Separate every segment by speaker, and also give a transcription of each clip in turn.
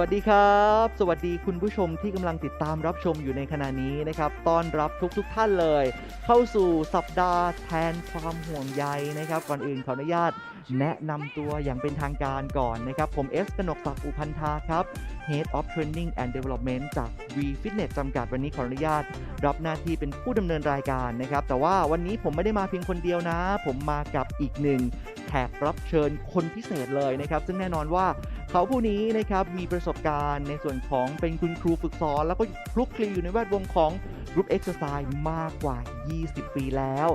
Speaker 1: วัสดีครับ สวัสดีคุณผู้ชมที่กำลังติดตามรับชมอยู่ในขณะนี้นะครับต้อนรับทุกๆทท่านเลย เข้าสู่สัปดาห์แทนความห่วงใยนะครับ ก่อนอื่นขออนุญาตแนะนำตัวอย่างเป็นทางการก่อนนะครับ ผมเอสกนกศักดิ์อุพันธาครับ Head of Training and Development จาก V Fitness จำกัดวันนี้ขออนุญาต รับหน้าที่เป็นผู้ดำเนินรายการนะครับ แต่ว่าวันนี้ผมไม่ได้มาเพียงคนเดียวนะ ผมมากับอีกหนึ่ง แขกรับเชิญคนพิเศษเลยนะครับ ซึ่งแน่นอนว่าเขาผู้นี้นะครับมีประสบการณ์ในส่วนของเป็นคุณครูฝึกสอน แล้วก็คลุกคลีอยู่ในแวดวงของ Group Exercise มากกว่า 20 ปีแล้ว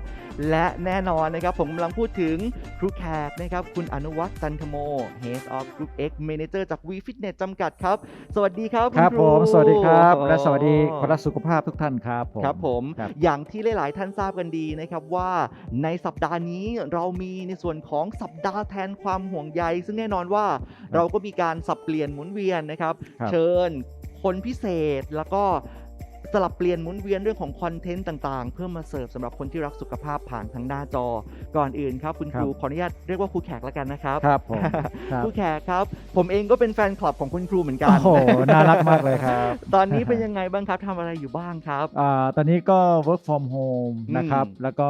Speaker 1: และแน่นอนนะครับผมกำลังพูดถึงครูแขกนะครับคุณอนุวัฒน์จันทโม Head of Group X Manager จาก V Fitness จำกัดครับ สวัสดีครับ
Speaker 2: ครับ
Speaker 1: ณ
Speaker 2: ผม สวัสดีครับ และสวัสดี
Speaker 1: อ๋อ
Speaker 2: คนรักสุขภาพทุกท่านครับผม
Speaker 1: ครับผม
Speaker 2: ครับ
Speaker 1: อย่างที่หลาย ๆ ท่านทราบกันดีนะครับว่าในสัปดาห์นี้เรามีในส่วนของสัปดาห์แทนความห่วงใย ซึ่งแน่นอนว่าเราก็มีการสับเปลี่ยนหมุนเวียนนะครับ
Speaker 2: ครับ
Speaker 1: เชิญคนพิเศษแล้วก็ สลับเปลี่ยนหมุนเวียนเรื่องของคอนเทนต์ต่างๆ เพื่อมาเสิร์ฟสำหรับคนที่รักสุขภาพผ่านทางหน้าจอ ก่อนอื่นครับคุณครูขออนุญาตเรียกว่าครูแขกแล้วกันนะครับ
Speaker 2: ครับผมครับ
Speaker 1: ครูแขกครับ ผมเองก็เป็นแฟนคลับของคุณครูเหมือนกั
Speaker 2: โอ้
Speaker 1: น
Speaker 2: โหน่ารักมากเลยครับ
Speaker 1: ตอนนี้เป็นยังไงบ้างครับทำอะไรอยู่บ้างครับ
Speaker 2: อ่าตอนนี้ก็ work from home
Speaker 1: อืม
Speaker 2: นะครับแล้วก็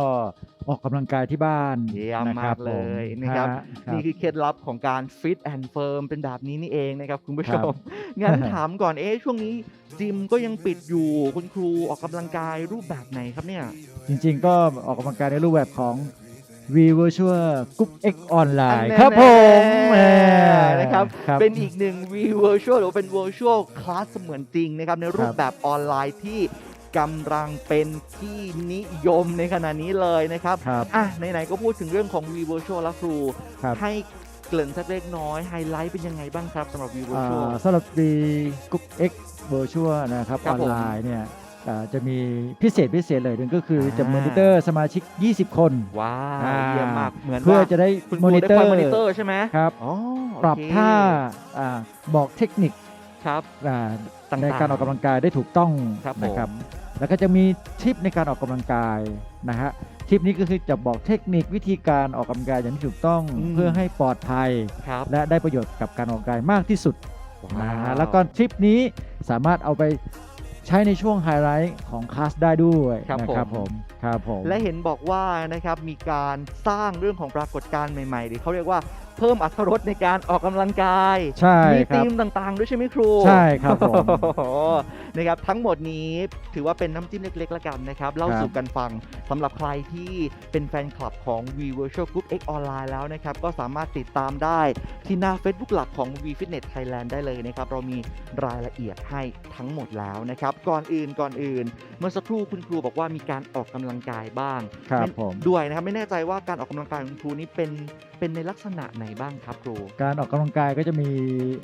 Speaker 2: ออกกำลังกายที่บ้าน
Speaker 1: เยี่ยม
Speaker 2: นะครั
Speaker 1: มากเลยนะครับ
Speaker 2: ฮะ
Speaker 1: นี่คือเคล็ดลับของการฟิตแอนด์เฟิร์มเป็นแบบนี้นี่เองนะครับคุณผู้ช
Speaker 2: ครั
Speaker 1: ม
Speaker 2: บ
Speaker 1: งั้นถามก่อนเอ๊ะช่วงนี้จิมก็ยังปิดอยู่คุณครูออกกำลังกายรูปแบบไหนครับเนี่ย
Speaker 2: จริง ๆ ก็ออกกำลังกายในรูปแบบของ V Virtual Group X Online
Speaker 1: อันแน่
Speaker 2: ครับผม
Speaker 1: แน่
Speaker 2: แหม
Speaker 1: นะครับ
Speaker 2: ครับ
Speaker 1: เป็นอีกหนึ่ง V Virtual หรือว่าเป็น Virtual Class เสมือนจริงนะครับในรูปแบบออนไลน์ที่ กำลังเป็นที่นิยมในขณะนี้เลยนะครับ
Speaker 2: ครับ
Speaker 1: อะไหนๆก็พูดถึงเรื่องของ V Virtual แล้วครู
Speaker 2: ครับ
Speaker 1: ให้เกริ่นสักเล็กน้อยไฮไลท์เป็นยังไงบ้างครับสำหรับ V
Speaker 2: อ่
Speaker 1: Virtual า
Speaker 2: สำหรับ V Group X Virtual นะครับ
Speaker 1: ครั
Speaker 2: อบอน
Speaker 1: ผม
Speaker 2: ไลน์เนี่ยอ่าจะมีพิเศษพิเศษเลยหนึ่งก็คือจะ
Speaker 1: อ่าม
Speaker 2: มอนิเตอร์สมาชิก 20 คน
Speaker 1: ว้าว
Speaker 2: อ่า
Speaker 1: เยี่ยมมากเหมือน
Speaker 2: เพื่อ
Speaker 1: ว่า
Speaker 2: จะได้
Speaker 1: คุณค
Speaker 2: มอ
Speaker 1: รู
Speaker 2: นิ
Speaker 1: ได้
Speaker 2: เตอ
Speaker 1: คอย
Speaker 2: ร์
Speaker 1: มอนิเตอร์ใช่ไหม
Speaker 2: ครับ
Speaker 1: อ๋อ
Speaker 2: ปรับ
Speaker 1: โอเค
Speaker 2: ท่าอ่าบอกเทคนิค
Speaker 1: ครับ
Speaker 2: อ่า
Speaker 1: ต่างๆ
Speaker 2: ในการออกกำลังกายได้ถูกต้อง
Speaker 1: ครับ
Speaker 2: นะครับ
Speaker 1: ผม
Speaker 2: แล้วก็จะมีทิปในการออกกำลังกายนะฮะทิปนี้ก็คือจะบอกเทคนิควิธีการออกกำลังกายอย่างที่ถูกต้อง
Speaker 1: อืม
Speaker 2: เพื่อให้ปลอดภัย
Speaker 1: ครับ
Speaker 2: และได้ประโยชน์กับการออกกำลังกายมากที่สุด
Speaker 1: ว้า
Speaker 2: นะ
Speaker 1: ว
Speaker 2: ฮะแล้วก็ทริปนี้สามารถเอาไปใช้ในช่วงไฮไลท์ของคลาสได้ด้วย
Speaker 1: ครับ
Speaker 2: นะครับ
Speaker 1: ผ
Speaker 2: ผมมครับผม
Speaker 1: และเห็นบอกว่านะครับมีการสร้างเรื่องของปรากฏการณ์ใหม่ๆหรือเขาเรียกว่าเพิ่มอรรถรสในการออกกำลังกาย
Speaker 2: ใช่
Speaker 1: มี
Speaker 2: ครับ
Speaker 1: ธีมต่างๆ ด้วยใช่ไหมครู
Speaker 2: ใช่ครับผม
Speaker 1: โอ้โหนะครับทั้งหมดนี้ถือว่าเป็นน้ำจิ้มเล็กๆแล้วกันนะครับ เล่า
Speaker 2: ครับ
Speaker 1: สู่กันฟังสำหรับใครที่เป็นแฟนคลับของ V Virtual Group X Online แล้วนะครับ ก็สามารถติดตามได้ที่หน้า Facebook หลักของ V Fitness Thailand ได้เลยนะครับ เรามีรายละเอียดให้ทั้งหมดแล้วนะครับ ก่อนอื่นก่อนอื่น เมื่อสักครู่คุณครูบอกว่ามีการออกกำลังกายบ้าง
Speaker 2: ครับ
Speaker 1: ไม่
Speaker 2: ผม
Speaker 1: ด้วยนะครับไม่แน่ใจว่าการออกกำลังกายของคุณครูนี้เป็นเป็นในลักษณะไหนบ้างครับครู
Speaker 2: การออกกำลังกายก็จะมี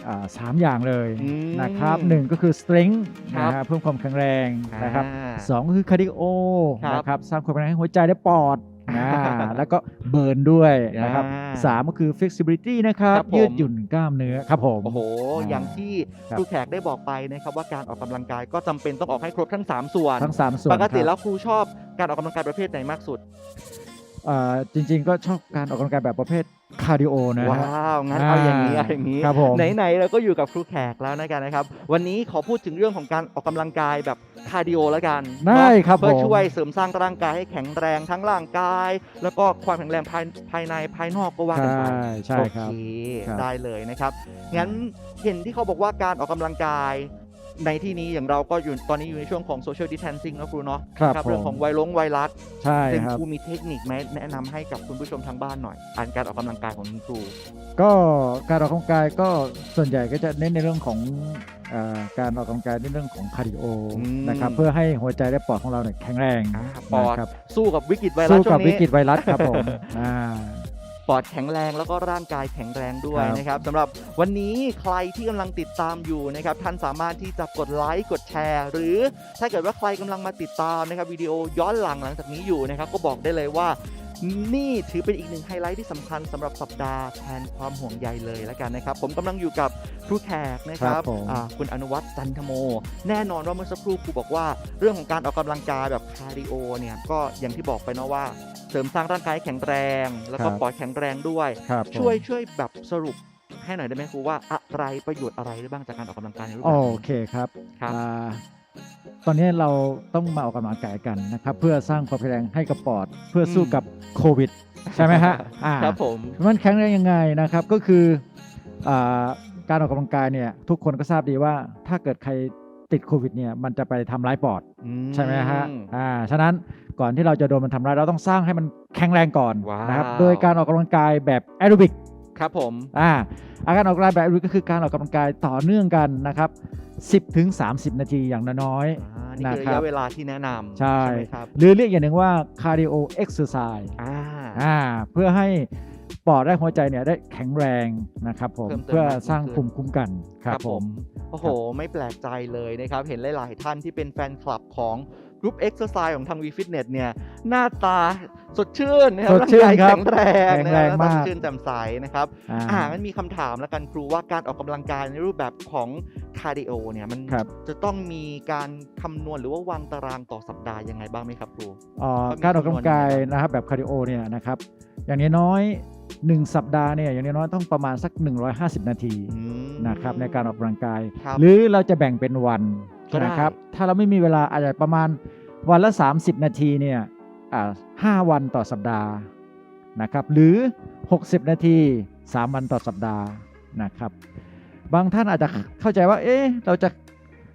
Speaker 2: อ่าสามอย่างเลย
Speaker 1: อืม
Speaker 2: นะครับหนึ่งก็คือ strength
Speaker 1: ครับ
Speaker 2: นะฮะเพิ่มความแข็งแรงนะครับ
Speaker 1: อ่า
Speaker 2: สองก็คือ cardio
Speaker 1: ครับ
Speaker 2: นะครับสร้างความแข็งแรงให้หัวใจและปอดนะแล้วก็เบิร์นด้วยนะครับ
Speaker 1: อ่า
Speaker 2: สามก็คือ flexibility นะครับ
Speaker 1: ครับผม
Speaker 2: ยืดหยุ่นกล้ามเนื้อครับผม
Speaker 1: โอ้โห
Speaker 2: อ่า
Speaker 1: อย่างที่
Speaker 2: ครับ
Speaker 1: ครูแขกได้บอกไปนะครับว่าการออกกำลังกายก็จำเป็นต้องออกให้ครบทั้ง 3 ส่วน
Speaker 2: ทั้งสามส่วน
Speaker 1: ปกติ
Speaker 2: ครับ
Speaker 1: แล้วครูชอบการออกกำลังกายประเภทไหนมากสุด
Speaker 2: อ่าจริง ๆ ก็ชอบการออกกำลังกายแบบประเภทคาร์ดิโอนะฮะ
Speaker 1: ว้าวงั้นเอาอย่างนี้เอาอย่างนี้
Speaker 2: ครับผม
Speaker 1: ไหนๆเราก็อยู่กับครูแขกแล้วนะกันนะครับ วันนี้ขอพูดถึงเรื่องของการออกกำลังกายแบบคาร์ดิโอแล้วกัน
Speaker 2: ได้
Speaker 1: เนาะ
Speaker 2: ครับ
Speaker 1: เพื่อ
Speaker 2: ผม
Speaker 1: ช่วยเสริมสร้างร่างกายให้แข็งแรงทั้งร่างกาย แล้วก็ความแข็งแรงภายภายในภายนอกก็ว่ากัน
Speaker 2: ใช่
Speaker 1: ไป
Speaker 2: ใช่
Speaker 1: โอ
Speaker 2: ครับ
Speaker 1: เค
Speaker 2: ครับ
Speaker 1: ได้เลยนะครับงั้นเห็นที่เขาบอกว่าการออกกำลังกาย ในที่นี้อย่างเราก็อยู่ตอนนี้อยู่ในช่วงของโซเชียลดิ s แทนซิ่งนะครูเนาะ
Speaker 2: ครับ
Speaker 1: เรื่องของ
Speaker 2: ผม
Speaker 1: ไวรัสไวรัส
Speaker 2: ใช่
Speaker 1: เป็น
Speaker 2: ครับ
Speaker 1: ครูมีเทคนิคไหมแนะนำให้กับคุณผู้ชมทางบ้านหน่อยอ่านการออกกำลังกายของคุณครู
Speaker 2: ก็การออกกำลังกายก็ส่วนใหญ่ก็จะเน้นในเรื่องของเอ่อการออกกำลังกายในเรื่องของคาร์ดิโอ
Speaker 1: อืม
Speaker 2: นะครับเพื่อให้หัวใจและปอดของเราเนี่ยแข็งแรง
Speaker 1: อ่าปอด
Speaker 2: นะครับ
Speaker 1: สู้กับวิกฤตไวรัส
Speaker 2: สู้
Speaker 1: ช่ว
Speaker 2: กับ
Speaker 1: ง
Speaker 2: วิ
Speaker 1: นี้
Speaker 2: กฤตไวรัสครับผมอ่า
Speaker 1: ปอดแข็งแรงแล้วก็ร่างกายแข็งแรงด้วย
Speaker 2: ครับ
Speaker 1: นะครับสำหรับวันนี้ใครที่กำลังติดตามอยู่นะครับท่านสามารถที่จะกดไลค์กดแชร์ หรือถ้าเกิดว่าใครกำลังมาติดตามนะครับวิดีโอย้อนหลังหลังจากนี้อยู่นะครับก็บอกได้เลยว่า นี่ถือเป็นอีกหนึ่งไฮไลท์ที่สำคัญสำหรับสัปดาห์แทนความห่วงใยเลยแล้วกันนะครับ ผมกำลังอยู่กับครูแขกนะครับ
Speaker 2: ครับผม
Speaker 1: อ่าคุณอนุวัฒน์จันทโม แน่นอนว่าเมื่อสักครู่ครูบอกว่า เรื่องของการออกกำลังกายแบบคาร์ดิโอเนี่ยก็อย่างที่บอกไปเนาะว่า เสริมสร้างร่างกายให้แข็งแรง แล้วก็
Speaker 2: ครับ
Speaker 1: ปอดแข็งแรงด้วย
Speaker 2: ครับผม
Speaker 1: ช่วยช่วยแบบสรุปให้หน่อยได้ไหมครูว่าอะไรประโยชน์อะไรได้บ้างจากการออกกำลังกายในรูป
Speaker 2: โอ
Speaker 1: แบบนี้
Speaker 2: เคครับ
Speaker 1: ครับ
Speaker 2: อ่า ตอนนี้เราต้องมาออกกำลังกายกันนะครับ เพื่อสร้างความแข็งแรงให้กับปอด เพื่อสู้
Speaker 1: อืม
Speaker 2: กับโควิด ใช่ไหมฮะอ่า
Speaker 1: ครับผม
Speaker 2: มันแข็งแรงยังไงนะครับ ก็คืออาการออกกำลังกายเนี่ยทุกคนก็ทราบดีว่าถ้าเกิดใครติดโควิดเนี่ยมันจะไปทำร้ายปอด
Speaker 1: อื
Speaker 2: ใช่ไหมฮะ อ่า ฉะนั้นก่อนที่เราจะโดนมันทำร้ายเราต้องสร้างให้มันแข็งแรงก่อน
Speaker 1: ว้าว
Speaker 2: นะครับ โดยการออกกำลังกายแบบแอโรบิก
Speaker 1: ครับผม
Speaker 2: อ่า อาการออกกำลังกายแบบแอโรบิกก็คือการออกกำลังกายต่อเนื่องกันนะครับ 10ถึง30 นาทีอย่างน้อย
Speaker 1: อ่านี่คือ
Speaker 2: นะครับ
Speaker 1: ระยะเวลาที่แนะนำ
Speaker 2: ใช่
Speaker 1: ไหมครับ
Speaker 2: ๆหรือเรียกอย่างหนึ่งว่า cardio exercise
Speaker 1: อ่า
Speaker 2: อ่าเพื่อให้ปอดและหัวใจเนี่ยได้แข็งแรงนะครับผม
Speaker 1: เพิ่มเติม
Speaker 2: เพื่อ
Speaker 1: มากยิ่ง
Speaker 2: สร้าง
Speaker 1: ขึ้น
Speaker 2: ภูมิคุ้มกันครับผม
Speaker 1: โอ้โห ไม่แปลกใจเลยนะครับ เห็นหลาย ๆ ท่านที่เป็นแฟนคลับของ กรุ๊ปเอ็กซ์ไซส์ของทาง V Fitness เนี่ยหน้าตาสดชื่นนะครับ
Speaker 2: สดชื่นา
Speaker 1: งกาย
Speaker 2: ครับ
Speaker 1: แข็งแรง
Speaker 2: แข็ง
Speaker 1: นะ
Speaker 2: แรง
Speaker 1: หน้ต
Speaker 2: มาก
Speaker 1: สดชื่นแจ่มใสนะครับ
Speaker 2: อ่า
Speaker 1: อ่ามันมีคำถามแล้วกันครูว่าการออกกำลังกายในรูปแบบของคาร์ดิโอเนี่ยมัน
Speaker 2: ครับ
Speaker 1: จะต้องมีการคำนวณหรือว่าวางตารางต่อสัปดาห์ยังไงบ้างไหมครับครู
Speaker 2: เอ่อ
Speaker 1: ก็มี
Speaker 2: การออกกำลังกาย
Speaker 1: จำนวนยังไงบ้าง
Speaker 2: นะครับแบบคาร์ดิโอเนี่ยนะครับอย่างน้อยๆหนึ่งสัปดาห์เนี่ยอย่างน้อยๆต้องประมาณสัก 150 นาที
Speaker 1: อืม
Speaker 2: นะครับในการออกกำลังกาย
Speaker 1: ครับ
Speaker 2: หรือเราจะแบ่งเป็นวัน
Speaker 1: ก็ได้
Speaker 2: นะครับ ถ้าเราไม่มีเวลาอาจจะประมาณวันละ 30 นาทีเนี่ยอ่าห้าวันต่อสัปดาห์นะครับ หรือ 60 นาที 3 วันต่อสัปดาห์นะครับ บางท่านอาจจะเข้าใจว่า เอ๊ะเราจะ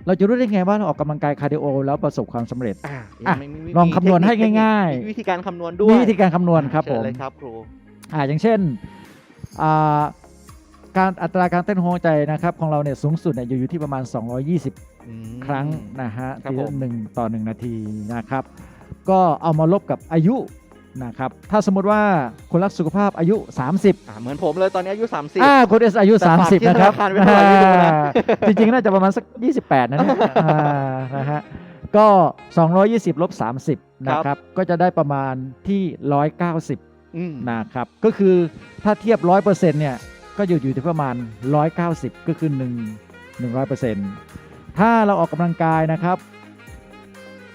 Speaker 2: เราจะรู้ได้ไงว่าเราออกกำลังกายคาร์ดิโอแล้วประสบความสำเร็จ
Speaker 1: อะ
Speaker 2: อะ
Speaker 1: มีมี
Speaker 2: ลองคำนวณให้
Speaker 1: เทคนิค
Speaker 2: ง่ายๆ
Speaker 1: มีวิธีการคำนวณด้วย
Speaker 2: มีวิธีการคำนวณครับ
Speaker 1: เชิ
Speaker 2: ผ
Speaker 1: ญ
Speaker 2: ม
Speaker 1: เลยครับครู
Speaker 2: อ่าอย่างเช่นอ่าการอัตราการเต้นของหัวใจนะครับของเราเนี่ยสูงสุดเนี่ยอยู่อยู่ที่ประมาณ 220
Speaker 1: อืม
Speaker 2: ครั้งนะฮะ
Speaker 1: ครับ
Speaker 2: ที
Speaker 1: ผ
Speaker 2: ละ
Speaker 1: ม
Speaker 2: หนึ่งต่อ1นาทีนะครับ ก็เอามาลบกับอายุนะครับถ้าสมมติว่าคนรักสุขภาพอายุ 30
Speaker 1: อะเหมือนผมเลยตอนนี้อายุ 30
Speaker 2: อ่าคุณเอสอายุ
Speaker 1: แต่ฝากที่
Speaker 2: 30 นะครับ
Speaker 1: ธนาคารไว้เท่าไหร่ไม่รู้นะ
Speaker 2: อ่าจริงๆ น่าจะประมาณสัก 28 นะเนี่ยอ่านะฮะก็ 220ลบ30 นะครับ ก็จะได้ประมาณที่ 190
Speaker 1: อืม
Speaker 2: นะครับ ก็คือถ้าเทียบ 100%เนี่ย ก็อยู่อยู่ที่ประมาณ 190 ก็คือ 1 100% ถ้าเราออกกำลังกายนะครับ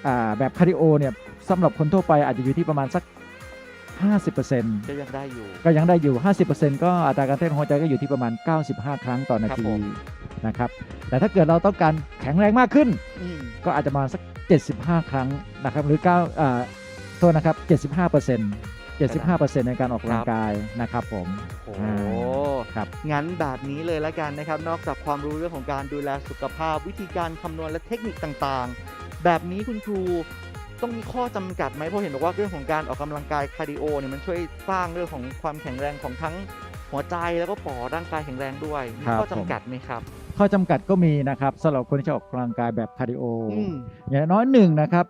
Speaker 2: อ่าแบบคาร์ดิโอเนี่ยสำหรับคนทั่วไปอาจจะอยู่ที่ประมาณสัก 50%
Speaker 1: ก็ยังได้อยู่
Speaker 2: ก็ยังได้อยู่ 50%ก็อัตราการเต้นของหัวใจก็อยู่ที่ประมาณ 95 ครั้งต่อนา
Speaker 1: ครับ
Speaker 2: ที
Speaker 1: ผม
Speaker 2: นะครับ แต่ถ้าเกิดเราต้องการแข็งแรงมากขึ้น
Speaker 1: อืม
Speaker 2: ก็อาจจะประมาณสัก 75 ครั้งนะครับ หรือ9อ่าโทษนะครับ 75เปอร์เซ็นต์ 75เปอร์เซ็นต์ในการออกกำลังกายนะครับผม
Speaker 1: โอ้
Speaker 2: อ่าครับ
Speaker 1: งั้นแบบนี้เลยละกันนะครับ นอกจากความรู้เรื่องของการดูแลสุขภาพ วิธีการคำนวณและเทคนิคต่างๆ แบบนี้คุณครูต้องมีข้อจำกัดไหมเพราะเห็นบอกว่าเรื่องของการออกกำลังกายคาร์ดิโอเนี่ยมันช่วยสร้างเรื่องของความแข็งแรงของทั้งหัวใจแล้วก็ปอดร่างกายแข็งแรงด้วยมี
Speaker 2: ครับ
Speaker 1: ข้อจำกัดไหมครับ
Speaker 2: ข้อจำกัดก็มีนะครับสำหรับคนที่จะออกกำลังกายแบบคาร์ดิโอ
Speaker 1: อืม
Speaker 2: อย่างน้อยหนึ่งนะครับ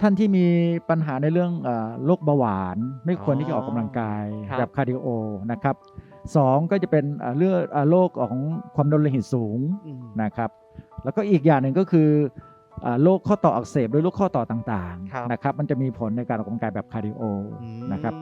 Speaker 2: ท่านที่มีปัญหาในเรื่องเอ่อโรคเบาหวาน ไม่ควรที่จะออกกำลังกาย
Speaker 1: ครับ
Speaker 2: แบบคาร์ดิโอนะครับสองก็จะเป็นเอ่อเลือดเอ่อโรคของความดันโลหิตสูง
Speaker 1: อืม
Speaker 2: นะครับ แล้วก็อีกอย่างหนึ่งก็คือเอ่อโรคข้อต่ออักเสบหรือโรคข้อต่อต่าง
Speaker 1: ครับ
Speaker 2: ๆนะครับมันจะมีผลในการออกกำลังกายแบบคาร์ดิโอ
Speaker 1: อืม
Speaker 2: นะครับ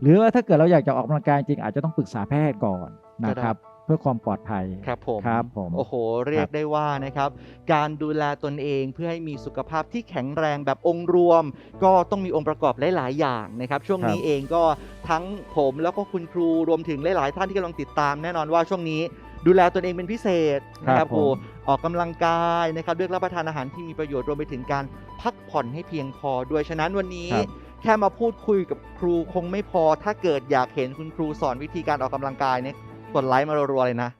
Speaker 2: หรือว่าถ้าเกิดเราอยากจะออกกำลังกายจริงอาจจะต้องปรึกษาแพทย์ก่อนนะครับ เพื่อความปลอดภัย
Speaker 1: ครับผม
Speaker 2: ครับผม
Speaker 1: โอ้โห เรียกได้ว่านะครับ การดูแลตนเองเพื่อให้มีสุขภาพที่แข็งแรงแบบองค์รวม ก็ต้องมีองค์ประกอบหลาย ๆ อย่างนะครับ ช่วงนี้เองก็ทั้งผมแล้วก็คุณครูรวมถึงหลาย ๆ ท่านที่กำลังติดตามแน่นอนว่าช่วงนี้ดูแลตนเองเป็นพิเศษนะค
Speaker 2: ครั
Speaker 1: รับบค
Speaker 2: ผม
Speaker 1: รูออกกำลังกายนะครับเลือกรับประทานอาหารที่มีประโยชน์รวมไปถึงการพักผ่อนให้เพียงพอด้วยฉะนั้นวันนี้
Speaker 2: ครับ
Speaker 1: แค่มาพูดคุยกับครูคงไม่พอ ถ้าเกิดอยากเห็นคุณครูสอนวิธีการออกกำลังกายเนี่ย กดไลค์มารัวๆเลยนะ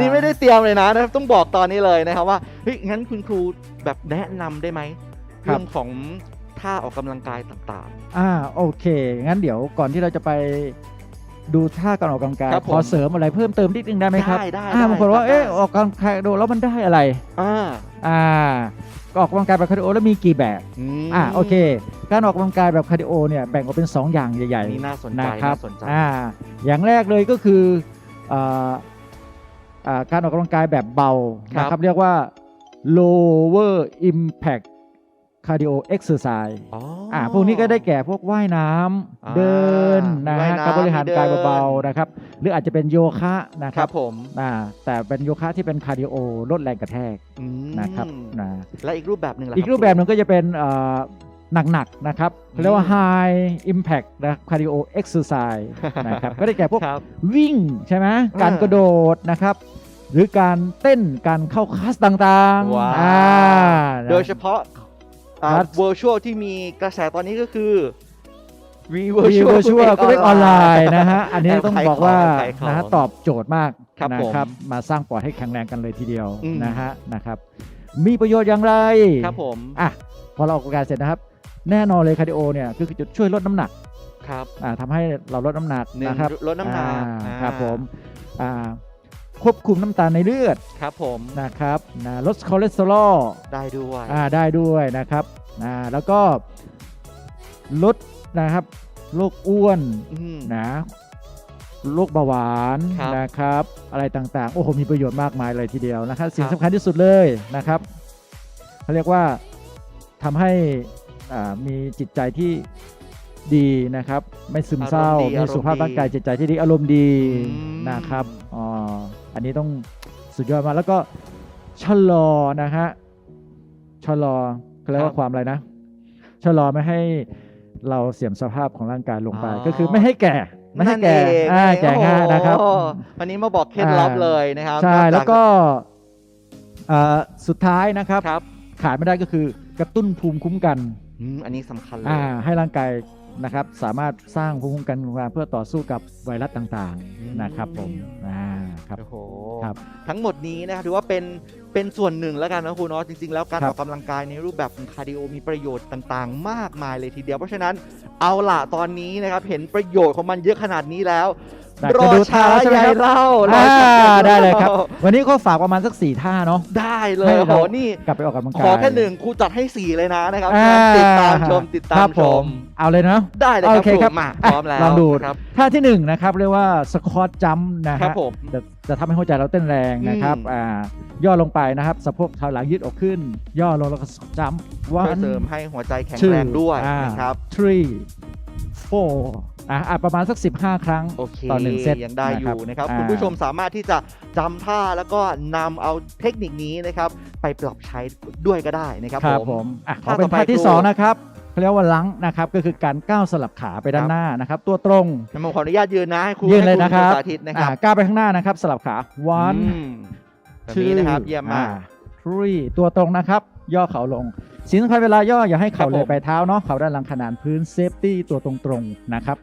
Speaker 1: นี่ไม่ได้เตรียมเลยนะนะครับต้องบอกตอนนี้เลยนะครับว่าเฮ้ยงั้นคุณครูแบบแนะนำได้ไหม
Speaker 2: ครับ
Speaker 1: เรื่องของท่าออกกำลังกายต่าง
Speaker 2: อ่าโอเค งั้นเดี๋ยวก่อนที่เราจะไป ดูท่าการออกกำลังกาย
Speaker 1: ครับผม
Speaker 2: ขอเสริมอะไรเพิ่มเติมนิดนึงได้ไหมครับ
Speaker 1: ได้ได้
Speaker 2: อ่า
Speaker 1: ได้
Speaker 2: บางคนว่า
Speaker 1: ครับ
Speaker 2: เอ๊ะ
Speaker 1: ได้
Speaker 2: ออกกำลังกายดูแล้วมันได้อะไร
Speaker 1: ๆอ่า
Speaker 2: อ่าก็ออกกำลังกายแบบคาร์ดิโอแล้วมีกี่แบบ
Speaker 1: ม
Speaker 2: อ่าโอเค การออกกำลังกายแบบคาร์ดิโอเนี่ยแบ่งออกเป็น 2 อย่างใหญ่
Speaker 1: นี่น่าสน
Speaker 2: ๆ
Speaker 1: ใจ
Speaker 2: นะครับ
Speaker 1: น่าสนใจ
Speaker 2: อ่าอย่างแรกเลยก็คืออ่าอ่าการออกกำลังกายแบบเบานะครับเรียกว่า lower impact คาร์ดิโอเอ็กซ์ไซส์
Speaker 1: อ๋อ
Speaker 2: อ่า พวกนี้ก็ได้แก่พวกว่ายน้ำ
Speaker 1: อ่า
Speaker 2: เดินนะ
Speaker 1: ว่าย
Speaker 2: ฮะ
Speaker 1: น้ำ
Speaker 2: การบริหารกาย
Speaker 1: เดิน
Speaker 2: เบาๆนะครับ หรืออาจจะเป็นโยคะนะค
Speaker 1: ค
Speaker 2: รั
Speaker 1: รั
Speaker 2: บบ
Speaker 1: ผม
Speaker 2: อ่าแต่เป็นโยคะที่เป็นคาร์ดิโอลดแรงกระแทก
Speaker 1: อืม
Speaker 2: นะครับนะ
Speaker 1: และอีกรูปแบบหนึ่งล่ะ
Speaker 2: อีกรูปแบบหนึงก็จะเป็นเอ่อหนักๆนะครับเขาเรียกว่า high impact นะ cardio exercise นะครับ ก็ได้แก่พวก
Speaker 1: ครับ
Speaker 2: วิ่งใช่ไหม
Speaker 1: อ่า
Speaker 2: การกระโดดนะครับ หรือการเต้นการเข้าคลาสต่าง
Speaker 1: ว้าว
Speaker 2: ๆอ่านะ
Speaker 1: โดยเฉพาะ อ่า
Speaker 2: ครับ
Speaker 1: virtual ที่มีกระแสตอนนี้ก็คือ v
Speaker 2: วี
Speaker 1: virtual
Speaker 2: เวอร์ชวลก็เรียกออนไลน์นะฮะ อันนี้
Speaker 1: แอบ
Speaker 2: ต้อง
Speaker 1: ขาย
Speaker 2: บอกว่า
Speaker 1: ของแอบขายของ
Speaker 2: นะฮะตอบโจทย์มาก
Speaker 1: ครับ
Speaker 2: นะ
Speaker 1: ผม
Speaker 2: ครับ มาสร้างปอดให้แข็งแรงกันเลยทีเดียว
Speaker 1: อืม
Speaker 2: นะฮะนะครับ มีประโยชน์อย่างไร
Speaker 1: ครับผม
Speaker 2: อะพอเราออกกำลังกายเสร็จนะครับ แน่นอนเลยคาร์ดิโอเนี่ยก็คือจุดช่วยลดน้ำหนัก
Speaker 1: ครับ
Speaker 2: อ่าทำให้เราลดน้ำหนัก
Speaker 1: หนึ่ง
Speaker 2: นะครับ
Speaker 1: ลดน้ำหนัก
Speaker 2: อ่า
Speaker 1: อ่า
Speaker 2: ครับผมอ่า ควบคุมน้ำตาลในเลือด
Speaker 1: ครับผม
Speaker 2: นะครับนะลดคอเลสเตอรอล
Speaker 1: ได้ด้วย
Speaker 2: อ่าได้ด้วยนะครับอ่าแล้วก็ลดนะครับโรคอ้วน
Speaker 1: อืม
Speaker 2: นะโรคเบาหวาน
Speaker 1: ครับ
Speaker 2: นะครับ อะไรต่างๆ โอ้โหมีประโยชน์มากมายเลยทีเดียวนะครับ สิ่ง
Speaker 1: ครับ
Speaker 2: สำคัญที่สุดเลยนะครับเขาเรียกว่าทำให้อ่ามีจิตใจที่ดีนะครับ ไม่ซึมเศร้า
Speaker 1: อารมณ์ดี
Speaker 2: มีสุขภาพ
Speaker 1: อารมณ์ดี
Speaker 2: ร่างกายจิตใจที่ดีอารมณ์ดี
Speaker 1: อืม
Speaker 2: นะครับอ๋อ อันนี้ต้องสุดยอดมากแล้วก็ชะลอนะฮะชะลอเขาเรียกว่าความอะไรนะชะลอไม่ให้เราเสื่อมสภาพของร่างกายลงไป ก็คือไม่ให้แก่ไม่ให้แก่
Speaker 1: นั่นเอง
Speaker 2: อ่าแก่ง่ายนะครับ
Speaker 1: โอ้โหวันนี้มาบอกเคล็ดลับ
Speaker 2: อ่า
Speaker 1: เลยนะครับ
Speaker 2: ใช่
Speaker 1: นอจา
Speaker 2: แล้วก็เอ่อสุดท้ายนะครับ
Speaker 1: ครับ
Speaker 2: ขาดไม่ได้ก็คือกระตุ้นภูมิคุ้มกัน
Speaker 1: อืมอันนี้สำคัญเลย
Speaker 2: อ่าให้ร่างกายนะครับ สามารถสร้างภูมิคุ้มกันของเราเพื่อต่อสู้กับไวรัสต่าง
Speaker 1: อืม
Speaker 2: ๆนะครับผมอ่า ครับ
Speaker 1: โอ้โห
Speaker 2: ครับ
Speaker 1: ทั้งหมดนี้นะครับถือว่าเป็นเป็นส่วนหนึ่งแล้วกันนะคุณเนาะจริงๆ แล้วการ
Speaker 2: ครั
Speaker 1: อบ อกกำลังกายในรูปแบบของคาร์ดิโอมีประโยชน์ต่างๆ มากมายเลยทีเดียวเพราะฉะนั้นเอาล่ะตอนนี้นะครับเห็นประโยชน์ของมันเยอะขนาดนี้แล้ว
Speaker 2: ได้
Speaker 1: ร
Speaker 2: จะ
Speaker 1: อ
Speaker 2: ดู
Speaker 1: ช้า
Speaker 2: ท่าแล้วใช่ไหม
Speaker 1: ใหญ่
Speaker 2: ครับ
Speaker 1: เล่าร
Speaker 2: อ่า
Speaker 1: อช้า
Speaker 2: ได้เลยครับ วันนี้ก็ฝากประมาณสักสี่ท่าเนาะ
Speaker 1: ได้เลย
Speaker 2: ให้
Speaker 1: โอ้โห
Speaker 2: เรา
Speaker 1: นี่
Speaker 2: กลับไปออกกำลัง
Speaker 1: ข
Speaker 2: กาย
Speaker 1: อแค่หนึ่งครูจัดให้สี่เลยนะนะครับ
Speaker 2: อ่า
Speaker 1: ติดตามชมติดตา
Speaker 2: ครั
Speaker 1: ม
Speaker 2: บ
Speaker 1: ช
Speaker 2: ผมเอาเลยเนาะ
Speaker 1: ได้เลย
Speaker 2: โอ
Speaker 1: ครับ
Speaker 2: เค
Speaker 1: ครู
Speaker 2: ครับ
Speaker 1: มา
Speaker 2: อะ
Speaker 1: พร้อมแล้ว
Speaker 2: ลองดู
Speaker 1: ครับ
Speaker 2: ท่าที่หนึ่งนะครับเรียกว่าสควอตจัมนะ
Speaker 1: ครั
Speaker 2: ฮะ
Speaker 1: บผม
Speaker 2: จะจะทำให้หัวใจเราเต้นแรงนะครับ
Speaker 1: อืม
Speaker 2: อ่า ย่อลงไปนะครับ สะโพกเท้าหลังยืดออกขึ้น ย่อลงแล้วก็จัม
Speaker 1: เพื่อ
Speaker 2: one
Speaker 1: เสริมให้หัวใจแข็ง
Speaker 2: two
Speaker 1: แรงด้วย
Speaker 2: อ่า
Speaker 1: นะครับ
Speaker 2: three four อะอะประมาณสัก 15 ครั้ง
Speaker 1: โอเค
Speaker 2: ต่อหนึ่งเซต
Speaker 1: ยังได้อยู่นะครับ
Speaker 2: นะครับ
Speaker 1: คุณผู้
Speaker 2: อ่า
Speaker 1: ชมสามารถที่จะจำท่าแล้วก็นำเอาเทคนิคนี้นะครับ ไปปรับใช้ด้วยก็ได้นะครับ
Speaker 2: ครับ
Speaker 1: ผ
Speaker 2: ผมมอะขอ
Speaker 1: ท่า
Speaker 2: เป็น
Speaker 1: ต่อไป
Speaker 2: ท่าที่
Speaker 1: ครู
Speaker 2: สองนะครับเขาเรียกว่าลังนะครับ ก็คือการก้าวสลับขาไปด้านหน้านะครับ ตัวตรง
Speaker 1: งั้นผมขออนุญาตยืนนะให้ครู
Speaker 2: ยืนเลย
Speaker 1: ให้
Speaker 2: นะครับ
Speaker 1: สาธิตนะครับ
Speaker 2: อ่าก้าวไปข้างหน้านะครับ สลับขา one
Speaker 1: อืมแบบนี้นะครับเยี่ยมมาก
Speaker 2: อ่ three ตัวตรงนะครับ ย่อเข่าลง สิ่งสำคัญเวลาย่ออย่าให้เข่า
Speaker 1: ครับ
Speaker 2: เล
Speaker 1: ผ
Speaker 2: ย
Speaker 1: ม
Speaker 2: ไปเท้าเนาะเข่าด้านหลังขนานพื้นเซฟตี้ตัวตรงๆนะครับ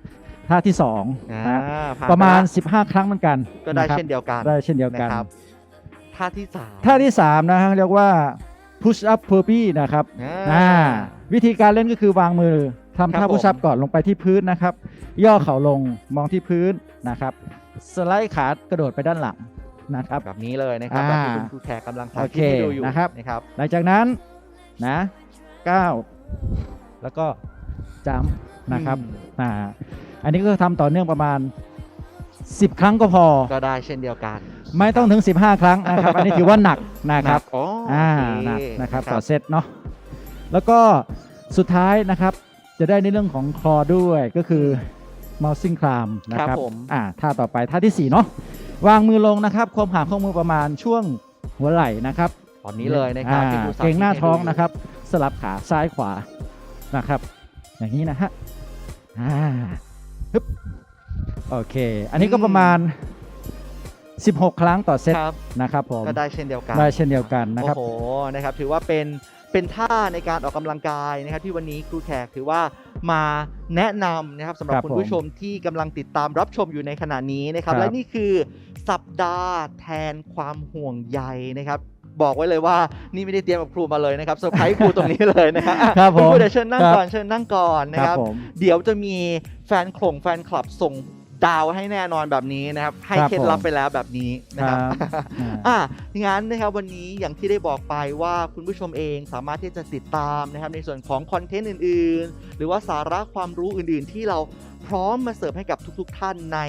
Speaker 2: ท่าที่สอง
Speaker 1: อ่า
Speaker 2: นะ
Speaker 1: ผ่น
Speaker 2: ประมาณ
Speaker 1: ไล
Speaker 2: 15 ครั้งเหมือนกัน
Speaker 1: ก็ได้ะ
Speaker 2: ครับ
Speaker 1: เช่นเดียวกัน
Speaker 2: ได้เช่นเดียวกัน
Speaker 1: นะครับท่าที่สาม
Speaker 2: ท่าที่3นะฮะเรียกว่า push up burpee นะครับ
Speaker 1: อ่า
Speaker 2: อ่าวิธีการเล่นก็คือวางมือทำ
Speaker 1: ครั
Speaker 2: ท่า
Speaker 1: บ
Speaker 2: พุชอัพ
Speaker 1: ผม
Speaker 2: ก่อนลงไปที่พื้นนะครับ ย่อเข่าลงมองที่พื้นนะครับ สไลด์ขากระโดดไปด้านหลังนะครับ
Speaker 1: แบบนี้เลยนะครับ
Speaker 2: อ่า
Speaker 1: แบบที่คุณครูแขกกำลังสา
Speaker 2: โอ
Speaker 1: ธิ
Speaker 2: เค
Speaker 1: ตให้ดูอยู่
Speaker 2: นะครับ
Speaker 1: นะครับ
Speaker 2: หลังจากนั้น นะก้าวแล้วก็จัมป์นะครับ
Speaker 1: อืม
Speaker 2: อ่าอันนี้ก็ทำต่อเนื่องประมาณ 10 ครั้งก็พอ
Speaker 1: ก็ได้เช่นเดียวกัน
Speaker 2: ไม่ต้องถึง 15 ครั้งนะครับ อันนี้ถือว่าหนักนะครับ
Speaker 1: อ๋อ
Speaker 2: อ่า
Speaker 1: โอเค
Speaker 2: หนักนะครับต่อเซตเนาะแล้วก็สุดท้ายนะครับจะได้ในเรื่องของคอด้วยก็คือ mousing climb นะค
Speaker 1: ครั
Speaker 2: รั
Speaker 1: บบผม
Speaker 2: อ่าท่าต่อไปท่าที่ 4 เนาะวางมือลงนะครับความห่างข้อมือประมาณช่วงหัวไหล่นะครับ
Speaker 1: ต อนนี้เลยนะครับ
Speaker 2: อ่า
Speaker 1: ที่ครูสธิต
Speaker 2: เกรงหน้า
Speaker 1: ให้ดู
Speaker 2: ท้องนะครับ สลับขาซ้ายขวานะครับ อย่างนี้นะฮะอ่าฮึบโอเค อันนี้ก็ประมาณ 16 ครั้งต่อเซต
Speaker 1: ครับ
Speaker 2: นะครับผม
Speaker 1: ก็ได้เช่นเดียวกัน
Speaker 2: ได้เช่นเดียวกันนะครับ
Speaker 1: โอ้โหนะครับ ถือว่าเป็นเป็นท่าในการออกกำลังกายนะครับ ที่วันนี้ครูแขกถือว่ามาแนะนำนะครับสำหรับ
Speaker 2: ครับ
Speaker 1: คุณผู้ชมที่กำลังติดตามรับชมอยู่ในขณะนี้นะครับ
Speaker 2: ครับ
Speaker 1: และนี่คือสัปดาห์แทนความห่วงใยนะครับ บอกไว้เลยว่านี่ไม่ได้เตรียมกับครูมาเลยนะครับเซอร์ไพรส์ครูตรงนี้เลยนะฮะ
Speaker 2: ครับผม
Speaker 1: ณเดี๋ยวเชิญนั่ง
Speaker 2: ครับ
Speaker 1: ก่อนเชิญนั่งก่อนนะ
Speaker 2: ค
Speaker 1: ค
Speaker 2: รั
Speaker 1: รั
Speaker 2: บบผม
Speaker 1: เดี๋ยวจะมีแฟนคลงแฟนคลับส่งดาวให้แน่นอนแบบนี้นะครับ ให้
Speaker 2: ครับ
Speaker 1: เคล็ดลับ
Speaker 2: ผม
Speaker 1: ไปแล้วแบบนี้นะ
Speaker 2: ค
Speaker 1: ค
Speaker 2: รั
Speaker 1: รับ
Speaker 2: บอ่า
Speaker 1: อะงั้นนะครับวันนี้อย่างที่ได้บอกไปว่าคุณผู้ชมเองสามารถที่จะติดตามนะครับ ในส่วนของคอนเทนต์อื่น ๆ หรือว่าสาระความรู้อื่น ๆ ที่เราพร้อมมาเสิร์ฟให้กับทุก ๆ ท่านใน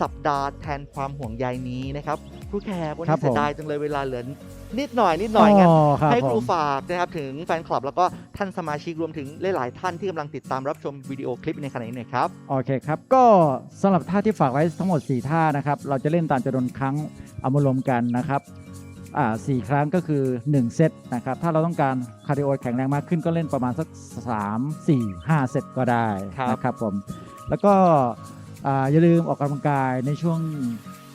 Speaker 1: สัปดาห์แทนความห่วงใยนี้นะครับครูแขกวัน
Speaker 2: ครั
Speaker 1: นี้
Speaker 2: บผม
Speaker 1: เสียดายจังเลยเวลาเหลือ นิดหน่อยนิดหน่อยงั้น
Speaker 2: ครับ
Speaker 1: ให้ครู
Speaker 2: ผม
Speaker 1: ฝากนะครับถึงแฟนคลับแล้วก็ท่านสมาชิกรวมถึงหลาย ๆ ท่านที่กำลังติดตามรับชมวิดีโอคลิปในขณะนี้หน่อยครับ
Speaker 2: โอเคครับ ก็สำหรับท่าที่ฝากไว้ทั้งหมด 4 ท่านะครับเราจะเล่นตามจำนวนครั้งเอามารวมกันนะครับอ่าสี่ครั้งก็คือ 1 เซตนะครับ ถ้าเราต้องการคาร์ดิโอแข็งแรงมากขึ้นก็เล่นประมาณสัก 3 4 5 เซตก็ได้
Speaker 1: ครับ
Speaker 2: นะครับผม แล้วก็อ่าอย่าลืมออกกำลังกายในช่วง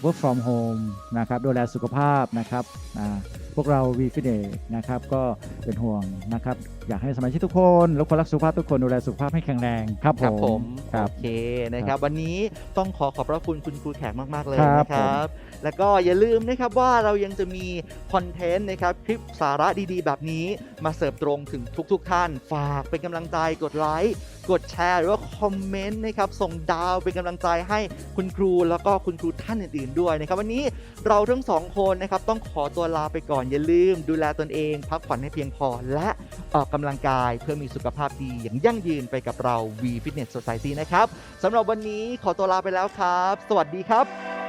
Speaker 2: work from home นะครับ ดูแลสุขภาพนะครับอ่า พวกเรา v f i t n e s นะครับก็เป็นห่วงนะครับ อยากให้สมาชิกทุกคนและคนรักสุขภาพทุกคนดูแลสุขภาพให้แข็งแรงครับ
Speaker 1: ครับ
Speaker 2: ผ
Speaker 1: ผมม
Speaker 2: ครับ
Speaker 1: โอเคนะครับ วันนี้ต้องขอขอบพระคุณคุณครูแขกมาก ๆ เลย
Speaker 2: ครับ
Speaker 1: นะครับ แล้วก็อย่าลืมนะครับว่าเรายังจะมีคอนเทนต์นะครับคลิปสาระดีๆ แบบนี้มาเสิร์ฟตรงถึงทุก ๆ ท่าน ฝากเป็นกำลังใจกดไลค์กดแชร์หรือว่าคอมเมนต์นะครับส่งดาวเป็นกำลังใจให้คุณครูแล้วก็คุณครูท่านอื่นๆด้วยนะครับวันนี้เราทั้งสองคนนะครับต้องขอตัวลาไปก่อนอย่าลืม ดูแลตนเอง พักผ่อนให้เพียงพอและออกกำลังกายเพื่อมีสุขภาพดีอย่างยั่งยืนไปกับเรา V Fitness Society นะครับสำหรับวันนี้ขอตัวลาไปแล้วครับ สวัสดีครับ